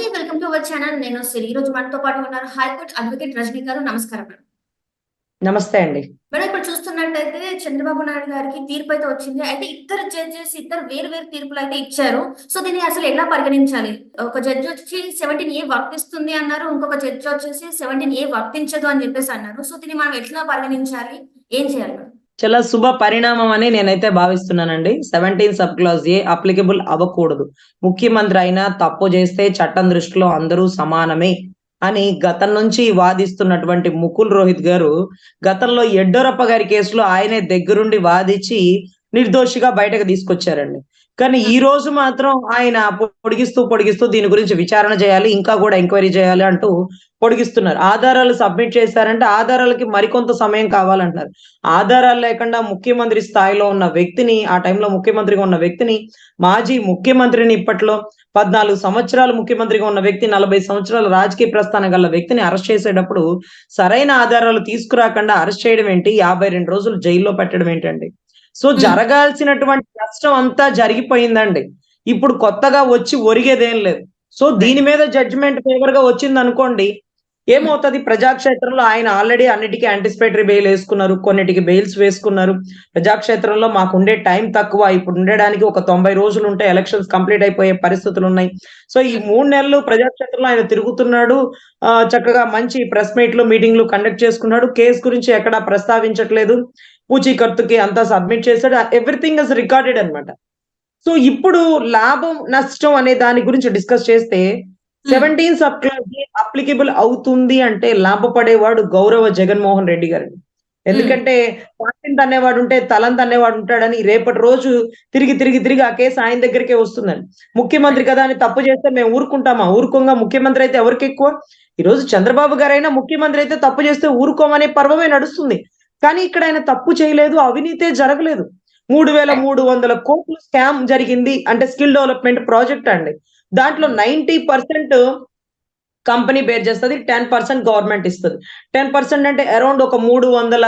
నమస్తే welcome to our channel. నేను సిరి ఈ రోజు మనతో పాటు ఉన్నారు హైకోర్టు అడ్వకేట్ రజనీ గారు. నమస్కారం మేడం. నమస్తే అండి. మేడం ఇప్పుడు చూస్తున్నట్టయితే చంద్రబాబు నాయుడు గారికి తీర్పు అయితే వచ్చింది. అయితే ఇద్దరు జడ్జెస్ ఇద్దరు వేరు వేరు తీర్పులు అయితే ఇచ్చారు. సో దీన్ని అసలు ఎలా పరిగణించాలి? ఒక జడ్జి వచ్చి సెవెంటీన్ ఏ వర్తిస్తుంది అన్నారు. ఇంకొక జడ్జి వచ్చేసి సెవెంటీన్ ఏ వర్తించదు అని చెప్పేసి అన్నారు. సో దీన్ని మనం ఎట్లా పరిగణించాలి? ఏం చేయాలి మేడం? చాలా శుభ పరిణామం అని నేనైతే భావిస్తున్నానండి. Seventeen sub clause A applicable అవ్వకూడదు. ముఖ్యమంత్రి అయినా తప్పు చేస్తే చట్టం దృష్టిలో అందరూ సమానమే అని గతం నుంచి వాదిస్తున్నటువంటి ముకుల్ రోహిత్ గారు గతంలో ఎడ్డోరప్ప గారి కేసులో ఆయనే దగ్గరుండి వాదించి నిర్దోషిగా బయటకు తీసుకొచ్చారండి. కానీ ఈ రోజు మాత్రం ఆయన పొడిగిస్తూ పొడిగిస్తూ దీని గురించి విచారణ చేయాలి ఇంకా కూడా ఎంక్వైరీ చేయాలి అంటూ పొడిగిస్తున్నారు. ఆధారాలు సబ్మిట్ చేశారంటే ఆధారాలకి మరికొంత సమయం కావాలంటున్నారు. ఆధారాలు లేకుండా ముఖ్యమంత్రి స్థాయిలో ఉన్న వ్యక్తిని ఆ టైంలో ముఖ్యమంత్రిగా ఉన్న వ్యక్తిని మాజీ ముఖ్యమంత్రిని ఇప్పట్లో పద్నాలుగు సంవత్సరాలు ముఖ్యమంత్రిగా ఉన్న వ్యక్తి నలభై సంవత్సరాల రాజకీయ ప్రస్థానం గల వ్యక్తిని అరెస్ట్ చేసేటప్పుడు సరైన ఆధారాలు తీసుకురాకుండా అరెస్ట్ చేయడం ఏంటి? యాభై రెండు రోజులు జైల్లో పెట్టడం ఏంటండి? సో జరగాల్సినటువంటి కష్టం అంతా జరిగిపోయిందండి. ఇప్పుడు కొత్తగా వచ్చి ఒరిగేదేం లేదు. సో దీని మీద జడ్జిమెంట్ ఫేవర్గా వచ్చింది అనుకోండి ఏమవుతుంది ప్రజాక్షేత్రంలో ఆయన ఆల్రెడీ అన్నిటికీ యాంటిసిపేటరీ బెయిల్ వేసుకున్నారు కొన్నిటికి బెయిల్స్ వేసుకున్నారు. ప్రజాక్షేత్రంలో మాకు ఉండే టైం తక్కువ. ఇప్పుడు ఉండడానికి ఒక తొంభై రోజులు ఉంటే ఎలక్షన్స్ కంప్లీట్ అయిపోయే పరిస్థితులు ఉన్నాయి. సో ఈ మూడు నెలలు ప్రజాక్షేత్రంలో ఆయన తిరుగుతున్నాడు. చక్కగా మంచి ప్రెస్ మీట్లు మీటింగ్లు కండక్ట్ చేసుకున్నాడు. కేసు గురించి ఎక్కడా ప్రస్తావించట్లేదు. పూచీకర్తుకి అంతా సబ్మిట్ చేశాడు. ఎవ్రీథింగ్ ఇస్ రికార్డెడ్ అన్నమాట. సో ఇప్పుడు లాభం నష్టం అనే దాని గురించి డిస్కస్ చేస్తే సెవెంటీన్ సబ్ క్లాస్ అప్లికబుల్ అవుతుంది అంటే లాభపడేవాడు గౌరవ జగన్మోహన్ రెడ్డి గారు ఎందుకంటే పార్టీని అనేవాడు ఉంటే తలంత అనేవాడు ఉంటాడని రేపటి రోజు తిరిగి తిరిగి తిరిగి ఆ కేసు ఆయన దగ్గరికే వస్తుందండి. ముఖ్యమంత్రి కదా అని తప్పు చేస్తే మేము ఊరుకుంటామా? ఊరుకోంగా ముఖ్యమంత్రి అయితే ఎవరికి ఎక్కువ? ఈ రోజు చంద్రబాబు గారైనా ముఖ్యమంత్రి అయితే తప్పు చేస్తే ఊరుకోమనే పర్వమే నడుస్తుంది. కానీ ఇక్కడ ఆయన తప్పు చేయలేదు అవినీతే జరగలేదు. మూడు వేల మూడు వందల కోట్ల స్కామ్ జరిగింది అంటే స్కిల్ డెవలప్మెంట్ ప్రాజెక్ట్ అండి. దాంట్లో నైన్టీ పర్సెంట్ కంపెనీ బేర్ చేస్తుంది టెన్ పర్సెంట్ గవర్నమెంట్ ఇస్తుంది. టెన్ పర్సెంట్ అంటే అరౌండ్ ఒక మూడు వందల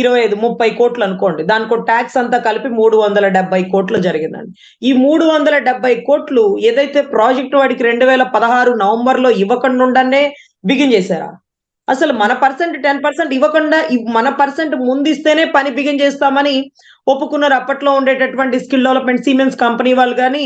ఇరవై ఐదు ముప్పై కోట్లు అనుకోండి. దానికి ట్యాక్స్ అంతా కలిపి మూడు వందల డెబ్బై కోట్లు జరిగిందండి. ఈ మూడు వందల డెబ్బై కోట్లు ఏదైతే ప్రాజెక్ట్ వాడికి రెండు వేల పదహారు నవంబర్లో ఇవ్వకుండా ఉండనే బిగిన్ చేశారా? అసలు మన పర్సెంట్ టెన్ పర్సెంట్ ఇవ్వకుండా మన పర్సెంట్ ముందు ఇస్తేనే పని బిగిన్ చేస్తామని ఒప్పుకున్నారు అప్పట్లో ఉండేటటువంటి స్కిల్ డెవలప్మెంట్ సిమెన్స్ కంపెనీ వాళ్ళు కానీ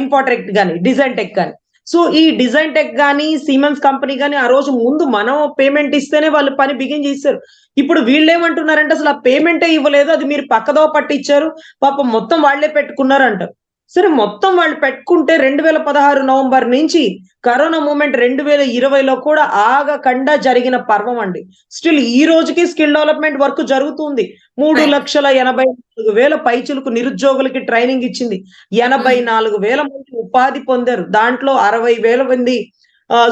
ఇన్ఫోటెక్ కానీ డిజైన్ టెక్ కానీ. సో ఈ డిజైన్ టెక్ కానీ సిమెన్స్ కంపెనీ కానీ ఆ రోజు ముందు మనం పేమెంట్ ఇస్తేనే వాళ్ళు పని బిగిన్ చేశారు ఇప్పుడు వీళ్ళు ఏమంటున్నారంటే అసలు ఆ పేమెంటే ఇవ్వలేదు అది మీరు పక్కదో పట్టించారు పాపం మొత్తం వాళ్ళే పెట్టుకున్నారు అంటారు సరే మొత్తం వాళ్ళు పెట్టుకుంటే రెండు వేల పదహారు నవంబర్ నుంచి కరోనా మూమెంట్ రెండు వేల ఇరవైలో కూడా ఆగకుండా జరిగిన పర్వం అండి. స్టిల్ ఈ రోజుకి స్కిల్ డెవలప్మెంట్ వర్క్ జరుగుతుంది. మూడు లక్షల ఎనభై నాలుగు వేల పైచులకు నిరుద్యోగులకి ట్రైనింగ్ ఇచ్చింది. ఎనభై నాలుగు వేల మంది ఉపాధి పొందారు. దాంట్లో అరవై వేల మంది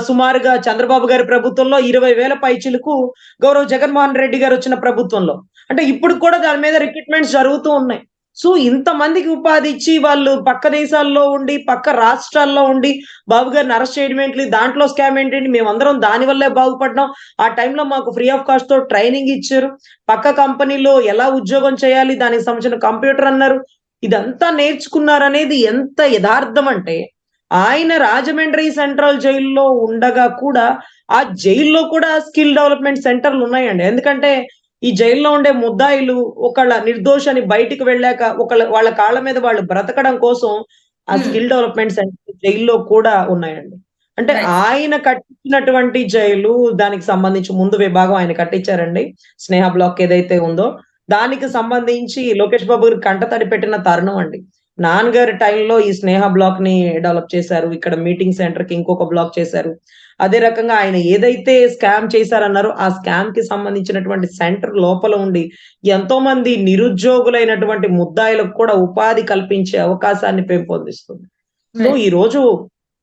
సుమారుగా చంద్రబాబు గారి ప్రభుత్వంలో ఇరవై వేల పైచులకు గౌరవ్ జగన్మోహన్ రెడ్డి గారు వచ్చిన ప్రభుత్వంలో. అంటే ఇప్పుడు కూడా దాని మీద రిక్రూట్మెంట్స్ జరుగుతూ ఉన్నాయి. సో ఇంతమందికి ఉపాధి ఇచ్చి వాళ్ళు పక్క దేశాల్లో ఉండి పక్క రాష్ట్రాల్లో ఉండి బాబు గారిని అరెస్ట్ చేయడం ఏంటి? దాంట్లో స్కామ్ ఏంటంటే మేమందరం దాని వల్లే బాగుపడ్డాం. ఆ టైంలో మాకు ఫ్రీ ఆఫ్ కాస్ట్తో ట్రైనింగ్ ఇచ్చారు. పక్క కంపెనీలో ఎలా ఉద్యోగం చేయాలి? దానికి సంబంధించిన కంప్యూటర్ అన్నారు. ఇదంతా నేర్చుకున్నారనేది ఎంత యథార్థం అంటే ఆయన రాజమండ్రి సెంట్రల్ జైల్లో ఉండగా కూడా ఆ జైల్లో కూడా స్కిల్ డెవలప్మెంట్ సెంటర్లు ఉన్నాయండి. ఎందుకంటే ఈ జైల్లో ఉండే ముద్దాయిలు ఒకళ్ళ నిర్దోషాన్ని బయటికి వెళ్ళాక ఒకళ్ళ వాళ్ళ కాళ్ళ మీద వాళ్ళు బ్రతకడం కోసం ఆ స్కిల్ డెవలప్మెంట్ సెంటర్ జైల్లో కూడా ఉన్నాయండి. అంటే ఆయన కట్టించినటువంటి జైలు దానికి సంబంధించి ముందు విభాగం ఆయన కట్టించారండి. స్నేహ బ్లాక్ ఏదైతే ఉందో దానికి సంబంధించి లోకేష్ బాబు గారు కంటతడి పెట్టిన తరుణం అండి. నాన్నగారి టైంలో ఈ స్నేహ బ్లాక్ని డెవలప్ చేశారు. ఇక్కడ మీటింగ్ సెంటర్కి ఇంకొక బ్లాక్ చేశారు. అదే రకంగా ఆయన ఏదైతే స్కామ్ చేశారన్నారో ఆ స్కామ్కి సంబంధించినటువంటి సెంటర్ లోపల ఉండి ఎంతో మంది నిరుద్యోగులైనటువంటి ముద్దాయిలకు కూడా ఉపాధి కల్పించే అవకాశాన్ని పెంపొందిస్తుంది. సో ఈ రోజు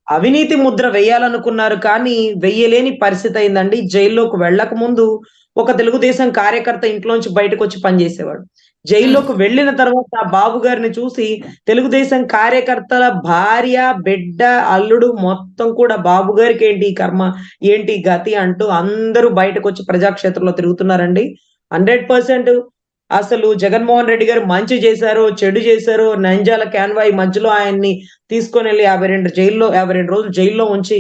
అవినీతి ముద్ర వేయాలనుకున్నారు కానీ వెయ్యలేని పరిస్థితి అయిందండి. జైల్లోకి వెళ్ళక ముందు ఒక తెలుగుదేశం కార్యకర్త ఇంట్లోంచి బయటకు వచ్చి పనిచేసేవాడు జైల్లోకి వెళ్ళిన తర్వాత బాబు గారిని చూసి తెలుగుదేశం కార్యకర్తల భార్య బిడ్డ అల్లుడు మొత్తం కూడా బాబు గారికి ఏంటి కర్మ ఏంటి గతి అంటూ అందరూ బయటకు వచ్చి ప్రజాక్షేత్రంలో తిరుగుతున్నారండి. హండ్రెడ్ పర్సెంట్ అసలు జగన్మోహన్ రెడ్డి గారు మంచి చేశారు చెడు చేశారు నంజాల క్యాన్వాయి మధ్యలో ఆయన్ని తీసుకొని వెళ్ళి యాభై రెండు జైల్లో యాభై రెండు రోజులు జైల్లో ఉంచి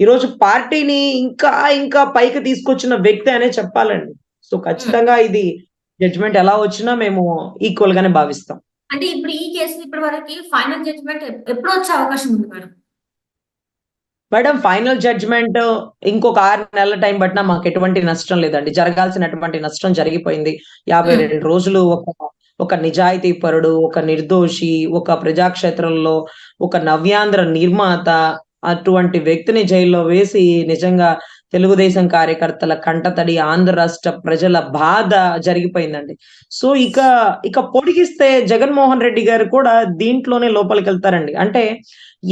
ఈ రోజు పార్టీని ఇంకా ఇంకా పైకి తీసుకొచ్చిన వ్యక్తి అనే చెప్పాలండి. సో ఖచ్చితంగా ఇది జడ్జిమెంట్ ఎలా వచ్చినా మేము ఈక్వల్ గానే భావిస్తాం. అంటే ఇప్పుడు ఈ కేసు ఇప్పటి వరకు ఫైనల్ జడ్జ్మెంట్ ఎప్పుడు వచ్చే అవకాశం ఉంది మేడం? మేడం ఫైనల్ జడ్జ్మెంట్ ఇంకొక ఆరు నెలల టైం పట్టినా మాకు ఎటువంటి నష్టం లేదండి. జరగాల్సినటువంటి నష్టం జరిగిపోయింది. యాభై Hmm. రెండు రోజులు ఒక ఒక నిజాయితీ పరుడు ఒక నిర్దోషి ఒక ప్రజాక్షేత్రంలో ఒక నవ్యాంధ్ర నిర్మాత అటువంటి వ్యక్తిని జైల్లో వేసి నిజంగా తెలుగుదేశం కార్యకర్తల కంటతడి ఆంధ్ర రాష్ట్ర ప్రజల బాధ జరిగిపోయిందండి. సో ఇక ఇక పొడిగిస్తే జగన్మోహన్ రెడ్డి గారు కూడా దీంట్లోనే లోపలికి వెళ్తారండి. అంటే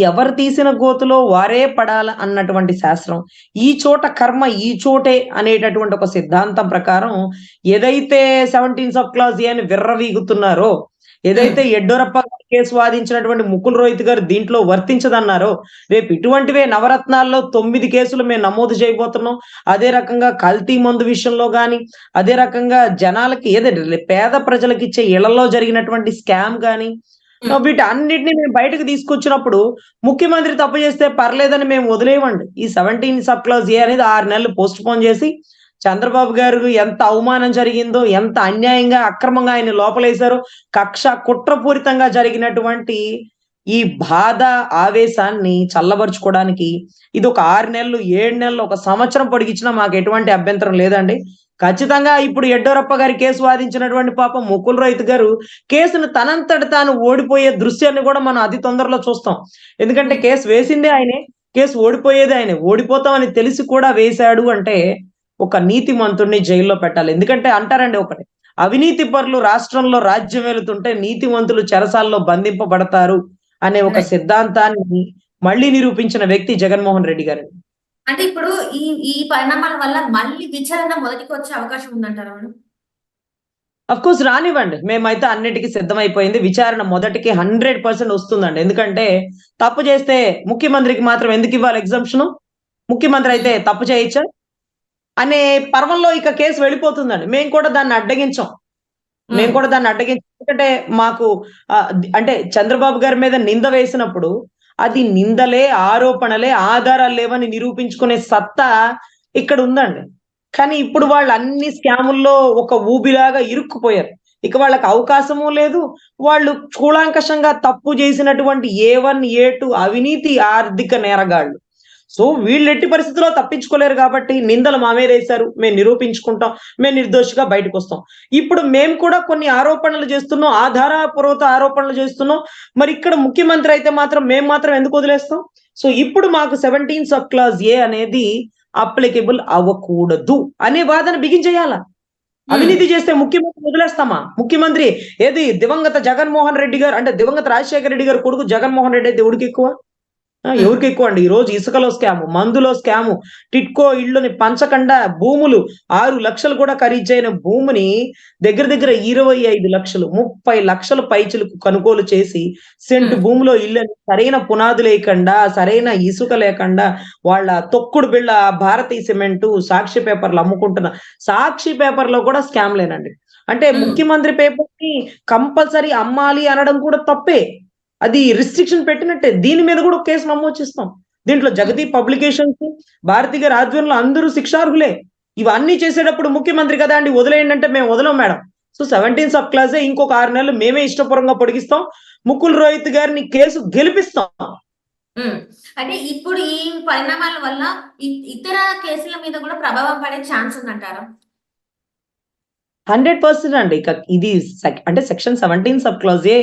ఎవరు తీసిన గోతులో వారే పడాల అన్నటువంటి శాస్త్రం ఈ చోట కర్మ ఈ చోటే అనేటటువంటి ఒక సిద్ధాంతం ప్రకారం ఏదైతే సెవెంటీన్ సబ్ క్లాస్ ఏ అని విర్రవీగుతున్నారో ఏదైతే ఎడ్డోరప్ప గారి కేసు వాదించినటువంటి ముకుల్ రోహిత్ గారు దీంట్లో వర్తించదన్నారో రేపు ఇటువంటివే నవరత్నాల్లో తొమ్మిది కేసులు మేము నమోదు చేయబోతున్నాం అదే రకంగా కల్తీ మందు విషయంలో గాని అదే రకంగా జనాలకి ఏదంటే పేద ప్రజలకు ఇచ్చే ఇళ్ళలో జరిగినటువంటి స్కామ్ Hmm. వీటి అన్నిటిని మేము బయటకు తీసుకొచ్చినప్పుడు ముఖ్యమంత్రి తప్పు చేస్తే పర్లేదని మేము వదిలేయమండి ఈ సెవెంటీన్ సబ్ క్లాస్ ఏ అనేది ఆరు నెలలు పోస్ట్ పోన్ చేసి చంద్రబాబు గారు ఎంత అవమానం జరిగిందో ఎంత అన్యాయంగా అక్రమంగా ఆయన లోపలేశారో కక్ష కుట్రపూరితంగా జరిగినటువంటి ఈ బాధ ఆవేశాన్ని చల్లబరుచుకోవడానికి ఇది ఒక ఆరు నెలలు ఏడు నెలలు ఒక సంవత్సరం పొడిగించినా మాకు ఎటువంటి అభ్యంతరం లేదండి. ఖచ్చితంగా ఇప్పుడు ఎడ్డోరప్ప గారి కేసు వాదించినటువంటి పాపం ముకుల్ రైతు గారు కేసును తనంతట తాను ఓడిపోయే దృశ్యాన్ని కూడా మనం అతి తొందరలో చూస్తాం. ఎందుకంటే కేసు వేసిందే ఆయనే కేసు ఓడిపోయేది ఆయనే ఓడిపోతామని తెలిసి కూడా వేశాడు అంటే ఒక నీతి మంతుడిని జైల్లో పెట్టాలి. ఎందుకంటే అంటారండి ఒకటి అవినీతి పరులు రాష్ట్రంలో రాజ్యం వెళుతుంటే నీతిమంతులు చెరసాల్లో బంధింపబడతారు అనే ఒక. సిద్ధాంతాన్ని మళ్ళీ నిరూపించిన వ్యక్తి జగన్మోహన్ రెడ్డి గారు. అంటే ఇప్పుడు ఈ ఈ పరిణామాల వల్ల మళ్ళీ విచారణ మొదటికి వచ్చే అవకాశం ఉందంటారా అఫ్ కోర్స్ రానివ్వండి. మేమైతే అన్నిటికీ సిద్ధమైపోయింది. విచారణ మొదటికి హండ్రెడ్ పర్సెంట్ వస్తుందండి. ఎందుకంటే తప్పు చేస్తే ముఖ్యమంత్రికి మాత్రం ఎందుకు ఇవ్వాలి ఎగ్జామ్షన్ ముఖ్యమంత్రి అయితే తప్పు చేయొచ్చా అనే పర్వంలో ఇక కేసు వెళ్ళిపోతుందండి. మేము కూడా దాన్ని అడ్డగించాం. మేము. కూడా దాన్ని అడ్డగించాం. ఎందుకంటే మాకు అంటే చంద్రబాబు గారి మీద నింద వేసినప్పుడు అది నిందలే ఆరోపణలే ఆధారాలు లేవని నిరూపించుకునే సత్తా ఇక్కడ ఉందండి. కానీ ఇప్పుడు వాళ్ళు అన్ని స్కాముల్లో ఒక ఊబిలాగా ఇరుక్కుపోయారు. ఇక వాళ్ళకి అవకాశము లేదు. వాళ్ళు కూలాంకషంగా తప్పు చేసినటువంటి ఏ వన్ ఏ టూ అవినీతి ఆర్థిక నేరగాళ్ళు. సో వీళ్ళు ఎట్టి పరిస్థితుల్లో తప్పించుకోలేరు కాబట్టి నిందలు మా మీద వేశారు. మేము నిరూపించుకుంటాం. మేము నిర్దోషిగా బయటకు వస్తాం. ఇప్పుడు మేము కూడా కొన్ని ఆరోపణలు చేస్తున్నాం. ఆధారపూర్వక ఆరోపణలు చేస్తున్నాం. మరి ఇక్కడ ముఖ్యమంత్రి అయితే మాత్రం మేము మాత్రం ఎందుకు వదిలేస్తాం? సో ఇప్పుడు మాకు సెవెంటీన్ సబ్ క్లాస్ ఏ అనేది అప్లికేబుల్ అవ్వకూడదు అనే వాదన బిగించేయాల. అవినీతి చేస్తే ముఖ్యమంత్రి వదిలేస్తామా? ముఖ్యమంత్రి ఏది? దివంగత జగన్మోహన్ రెడ్డి గారు అంటే దివంగత రాజశేఖర రెడ్డి గారు కొడుకు జగన్మోహన్ రెడ్డి అయితే ఎవరికి ఎక్కువ ఎవరికి ఎక్కువ అండి ఈ రోజు ఇసుకలో స్కాము మందులో స్కాము టిట్కో ఇళ్ళని పంచకుండా భూములు ఆరు లక్షలు కూడా ఖరీదైన భూమిని దగ్గర దగ్గర ఇరవై ఐదు లక్షలు ముప్పై లక్షల పైచులకు కొనుగోలు చేసి సెంటు. భూమిలో ఇళ్ళని సరైన పునాది లేకుండా సరైన ఇసుక లేకుండా వాళ్ళ తొక్కుడు బిళ్ళ భారతీయ సిమెంట్ సాక్షి పేపర్లు అమ్ముకుంటున్న సాక్షి పేపర్లో కూడా స్కామ్ లేనండి అంటే. ముఖ్యమంత్రి పేపర్ని కంపల్సరీ అమ్మాలి అనడం కూడా తప్పే అది రిస్ట్రిక్షన్ పెట్టినట్టే. దీని మీద కూడా ఒక కేసు నమోదు చేస్తాం. దీంట్లో జగతి పబ్లికేషన్స్ భారతీయ గారి ఆధ్వర్యంలో అందరూ శిక్షార్హులే. ఇవన్నీ చేసేటప్పుడు ముఖ్యమంత్రి కదా అండి వదిలేయండి అంటే మేము వదలం మేడం. సో సెవెంటీన్ సబ్ క్లాసే ఇంకొక ఆరు నెలలు మేమే ఇష్టపూర్వకంగా పొడిగిస్తాం. ముకుల్ రోహిత్ గారిని కేసు గెలిపిస్తాం. అంటే ఇప్పుడు ఈ పరిణామాల వల్ల ఇతర కేసుల మీద కూడా ప్రభావం పడే ఛాన్స్ ఉందంటారా? హండ్రెడ్ పర్సెంట్ అండి. ఇక ఇది అంటే section seventeen sub clause A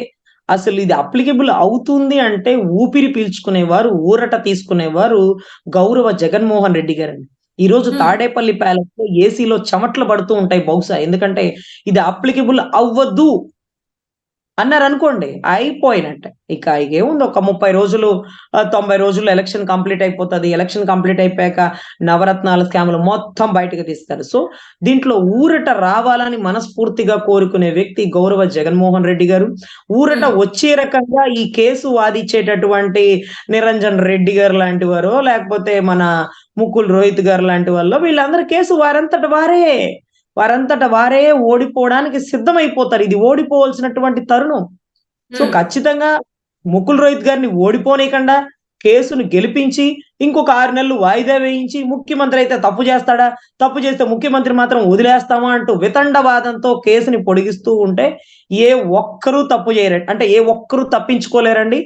అసలు ఇది అప్లికేబుల్ అవుతుంది అంటే ఊపిరి పీల్చుకునేవారు ఊరట తీసుకునేవారు గౌరవ జగన్మోహన్ రెడ్డి గారండి ఈ రోజు. తాడేపల్లి ప్యాలెస్లో ఏసీలో చెమట్లు పడుతూ ఉంటాయి బహుశా. ఎందుకంటే ఇది అప్లికేబుల్ అవ్వద్దు అన్నారు అనుకోండి అయిపోయినట్టే. ఇక ఏముంది ఒక ముప్పై రోజులు తొంభై రోజులు ఎలక్షన్ కంప్లీట్ అయిపోతుంది. ఎలక్షన్ కంప్లీట్ అయిపోయాక నవరత్నాల స్కాములు మొత్తం బయటకు తీస్తారు. సో దీంట్లో ఊరట రావాలని మనస్ఫూర్తిగా కోరుకునే వ్యక్తి గౌరవ జగన్మోహన్ రెడ్డి గారు. ఊరట వచ్చే రకంగా ఈ కేసు వాదించేటటువంటి నిరంజన్ రెడ్డి గారు లాంటి వారో లేకపోతే మన ముకుల్ రోహిత్ గారు లాంటి వాళ్ళు వీళ్ళందరూ కేసు వారంతట వారే. వారంతట వారే ఓడిపోవడానికి సిద్ధమైపోతారు. ఇది ఓడిపోవాల్సినటువంటి తరుణం. So um. ఖచ్చితంగా ముకుల్ రోహిత్ గారిని ఓడిపోనీయకుండా కేసును గెలిపించి ఇంకొక ఆరు నెలలు వాయిదా వేయించి ముఖ్యమంత్రి అయితే తప్పు చేస్తాడా? తప్పు చేస్తే ముఖ్యమంత్రి మాత్రం వదిలేస్తామా అంటూ వితండవాదంతో కేసుని పొడిగిస్తూ ఉంటే ఏ ఒక్కరూ తప్పు చేయరండి అంటే ఏ ఒక్కరూ తప్పించుకోలేరండి.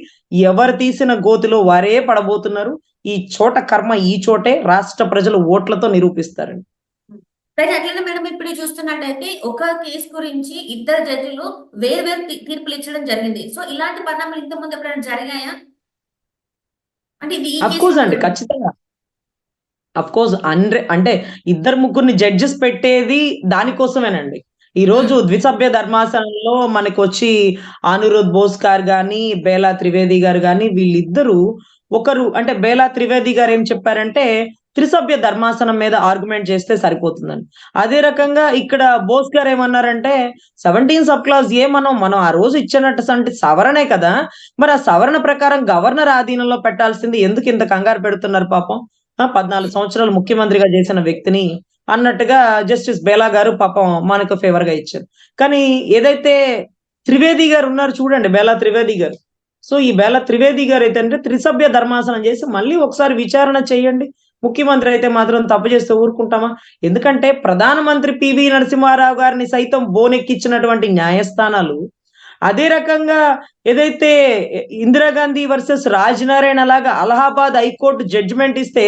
ఎవరు తీసిన గోతిలో వారే పడబోతున్నారు. ఈ చోట కర్మ ఈ చోటే రాష్ట్ర ప్రజలు ఓట్లతో నిరూపిస్తారండి. రైట్ అట్లనే మేడం ఇప్పుడు చూస్తున్నట్టయితే ఒక కేసు గురించి ఇద్దరు జడ్జిలు వేరు వేరు తీర్పులు ఇచ్చడం జరిగింది. సో ఇలాంటి పరిణామాలు ఇంత ముందు ఎప్పుడైనా జరిగాయా? అంటే ఇది అండి ఖచ్చితంగా. అఫ్ కోర్స్ అండ్రే అంటే ఇద్దరు ముగ్గురిని జడ్జెస్ పెట్టేది దానికోసమేనండి. ఈ రోజు ద్విసభ్య ధర్మాసనంలో మనకు వచ్చి అనిరుద్ బోస్ గారు గాని బేలా త్రివేది గారు గాని వీళ్ళిద్దరూ ఒకరు అంటే బేలా త్రివేది గారు ఏం చెప్పారంటే త్రిసభ్య ధర్మాసనం మీద ఆర్గ్యుమెంట్ చేస్తే సరిపోతుందని అదే రకంగా ఇక్కడ బోస్ గారు ఏమన్నారంటే సెవెంటీన్ సబ్ క్లాస్ ఏ మనం మనం ఆ రోజు ఇచ్చినట్టు సవరణే కదా మరి ఆ సవరణ ప్రకారం గవర్నర్ ఆధీనంలో పెట్టాల్సింది ఎందుకు ఇంత కంగారు పెడుతున్నారు పాపం? పద్నాలుగు సంవత్సరాలు ముఖ్యమంత్రిగా చేసిన వ్యక్తిని అన్నట్టుగా జస్టిస్ బేలా గారు పాపం మనకు ఫేవర్గా ఇచ్చారు. కానీ ఏదైతే త్రివేది గారు ఉన్నారు చూడండి బేలా త్రివేది గారు. సో ఈ బేలా త్రివేది గారు అయితే అంటే త్రిసభ్య ధర్మాసనం చేసి మళ్ళీ ఒకసారి విచారణ చేయండి. ముఖ్యమంత్రి అయితే మాత్రం తప్పు చేస్తే ఊరుకుంటామా? ఎందుకంటే ప్రధానమంత్రి పివి నరసింహారావు గారిని సైతం బోనెక్కిచ్చినటువంటి న్యాయస్థానాలు అదే రకంగా ఏదైతే ఇందిరాగాంధీ వర్సెస్ రాజనారాయణ లాగా అలహాబాద్ హైకోర్టు జడ్జిమెంట్ ఇస్తే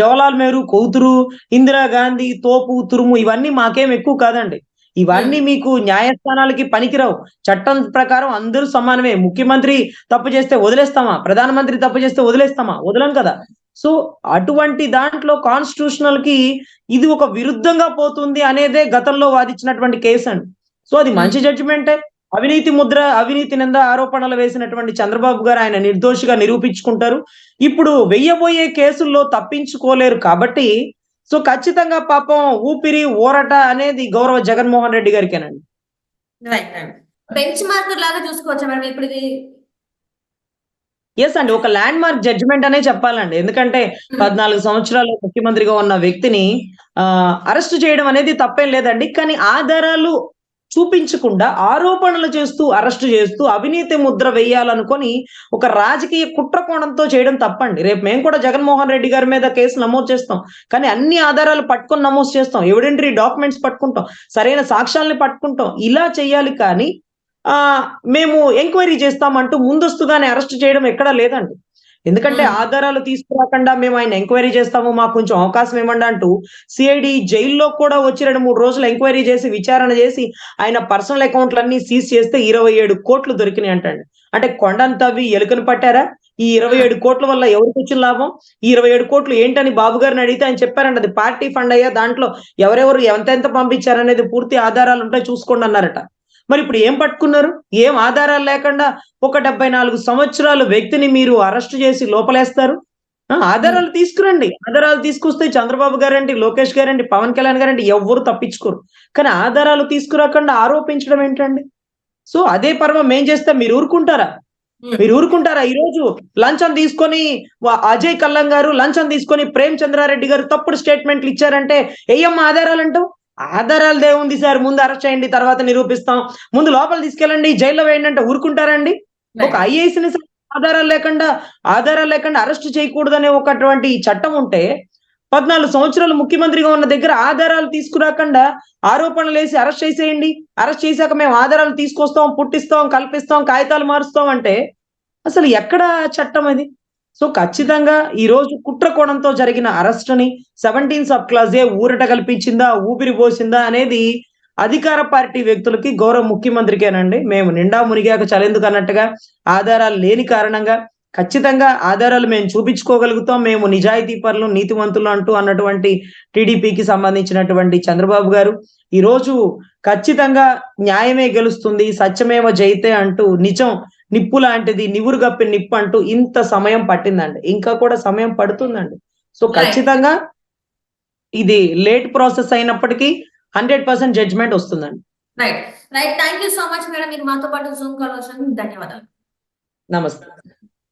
జవహర్లాల్ నెహ్రూ కూతురు ఇందిరాగాంధీ తోపు తురుము ఇవన్నీ మాకేం ఎక్కువ కాదండి. ఇవన్నీ మీకు న్యాయస్థానాలకి పనికిరావు. చట్టం ప్రకారం అందరూ సమానమే. ముఖ్యమంత్రి తప్పు చేస్తే వదిలేస్తామా? ప్రధానమంత్రి తప్పు చేస్తే వదిలేస్తామా? వదలం కదా. సో అటువంటి దాంట్లో కాన్స్టిట్యూషనల్కి ఇది ఒక విరుద్ధంగా పోతుంది అనేదే గతంలో వాదించినటువంటి కేసు అండి. సో అది మంచి జడ్జిమెంటే. అవినీతి ముద్ర అవినీతి నింద ఆరోపణలు వేసినటువంటి చంద్రబాబు గారు ఆయన నిర్దోషిగా నిరూపించుకుంటారు. ఇప్పుడు వెయ్యబోయే కేసుల్లో తప్పించుకోలేరు కాబట్టి సో ఖచ్చితంగా పాపం ఊపిరి ఊరట అనేది గౌరవ జగన్మోహన్ రెడ్డి గారికేనండి. బెంచ్ మార్కర్ లాగా చూసుకోవచ్చా మేడం ఇప్పుడు ఎస్ అండి ఒక ల్యాండ్ మార్క్ జడ్జిమెంట్ అనే చెప్పాలండి. ఎందుకంటే పద్నాలుగు సంవత్సరాలు ముఖ్యమంత్రిగా ఉన్న వ్యక్తిని అరెస్ట్ చేయడం అనేది తప్పేం లేదండి. కానీ ఆధారాలు చూపించకుండా ఆరోపణలు చేస్తూ అరెస్ట్ చేస్తూ అవినీతి ముద్ర వేయాలనుకొని ఒక రాజకీయ కుట్ర కోణంతో చేయడం తప్పండి. రేపు మేము కూడా జగన్మోహన్ రెడ్డి గారి మీద కేసు నమోదు చేస్తాం. కానీ అన్ని ఆధారాలు పట్టుకొని నమోదు చేస్తాం. ఎవిడెంటరీ డాక్యుమెంట్స్ పట్టుకుంటాం. సరైన సాక్ష్యాలని పట్టుకుంటాం. ఇలా చేయాలి కానీ ఆ మేము ఎంక్వైరీ చేస్తామంటూ ముందస్తుగానే అరెస్ట్ చేయడం ఎక్కడా లేదండి. ఎందుకంటే. ఆధారాలు తీసుకురాకుండా మేము ఆయన ఎంక్వైరీ చేస్తాము మాకు కొంచెం అవకాశం ఇవ్వండి అంటూ సిఐడి జైల్లో కూడా వచ్చి రెండు మూడు రోజులు ఎంక్వైరీ చేసి విచారణ చేసి ఆయన పర్సనల్ అకౌంట్లన్నీ సీజ్ చేస్తే ఇరవై ఏడు కోట్లు దొరికినాయి అంటండి. అంటే కొండను తవ్వి ఎలుకను పట్టారా? ఈ ఇరవై ఏడు కోట్ల వల్ల ఎవరికి వచ్చిన లాభం? ఈ ఇరవై ఏడు కోట్లు ఏంటని బాబు గారిని అడిగితే ఆయన చెప్పారంట అది పార్టీ ఫండ్ అయ్యా దాంట్లో ఎవరెవరు ఎంత ఎంత పంపించారనేది పూర్తి ఆధారాలు ఉంటాయి చూసుకోండి అన్నారట. మరి ఇప్పుడు ఏం పట్టుకున్నారు? ఏం ఆధారాలు లేకుండా ఒక డెబ్బై నాలుగు సంవత్సరాలు వ్యక్తిని మీరు అరెస్ట్ చేసి లోపలేస్తారు? ఆధారాలు తీసుకురండి. ఆధారాలు తీసుకొస్తే చంద్రబాబు గారండి లోకేష్ గారండి పవన్ కళ్యాణ్ గారండి ఎవ్వరు తప్పించుకోరు. కానీ ఆధారాలు తీసుకురాకుండా ఆరోపించడం ఏంటండి? సో అదే పర్వం మేం చేస్తే? మీరు ఊరుకుంటారా? మీరు ఊరుకుంటారా? ఈ రోజు లంచం తీసుకొని అజయ్ కల్లం గారు లంచం తీసుకొని ప్రేమ్ చంద్రారెడ్డి గారు తప్పుడు స్టేట్మెంట్లు ఇచ్చారంటే ఏయమ్మ ఆధారాలు ఆధారాలు దేవుంది సార్. ముందు అరెస్ట్ చేయండి తర్వాత నిరూపిస్తాం. ముందు లోపల తీసుకెళ్ళండి. జైల్లో వేయండి అంటే ఊరుకుంటారండి ఒక ఐఏఎస్ని ఆధారాలు లేకుండా ఆధారాలు లేకుండా అరెస్ట్ చేయకూడదనే ఒకటువంటి చట్టం ఉంటే పద్నాలుగు సంవత్సరాలు ముఖ్యమంత్రిగా ఉన్న దగ్గర ఆధారాలు తీసుకురాకుండా ఆరోపణలు వేసి అరెస్ట్ చేసేయండి. అరెస్ట్ చేశాక మేము ఆధారాలు తీసుకొస్తాం పుట్టిస్తాం కల్పిస్తాం కాగితాలు మారుస్తాం అంటే అసలు ఎక్కడ చట్టం అది? సో ఖచ్చితంగా ఈ రోజు కుట్ర కోణంతో జరిగిన అరెస్ట్ని సెవెంటీన్ సబ్ క్లాస్ ఏ ఊరట కల్పించిందా ఊపిరి పోసిందా అనేది అధికార పార్టీ వ్యక్తులకి గౌరవ ముఖ్యమంత్రికేనండి మేము నిండా మునిగాక చలెందుకు అన్నట్టుగా ఆధారాలు లేని కారణంగా ఖచ్చితంగా ఆధారాలు మేము చూపించుకోగలుగుతాం మేము నిజాయితీ పరులు నీతివంతులు అంటూ అన్నటువంటి టీడీపీకి సంబంధించినటువంటి చంద్రబాబు గారు. ఈరోజు ఖచ్చితంగా న్యాయమే గెలుస్తుంది సత్యమేవ జయితే అంటూ నిజం నిప్పు లాంటిది నివురు గప్పి నిప్పు అంటూ ఇంత సమయం పట్టిందండి. ఇంకా కూడా సమయం పడుతుందండి. సో ఖచ్చితంగా ఇది లేట్ ప్రాసెస్ అయినప్పటికీ హండ్రెడ్ పర్సెంట్ జడ్జ్మెంట్ వస్తుందండి. Right right thank you so much madam మీరు మాతో పాటు జూమ్ కాల్ వచ్చినందుకు ధన్యవాదాలు. నమస్తే.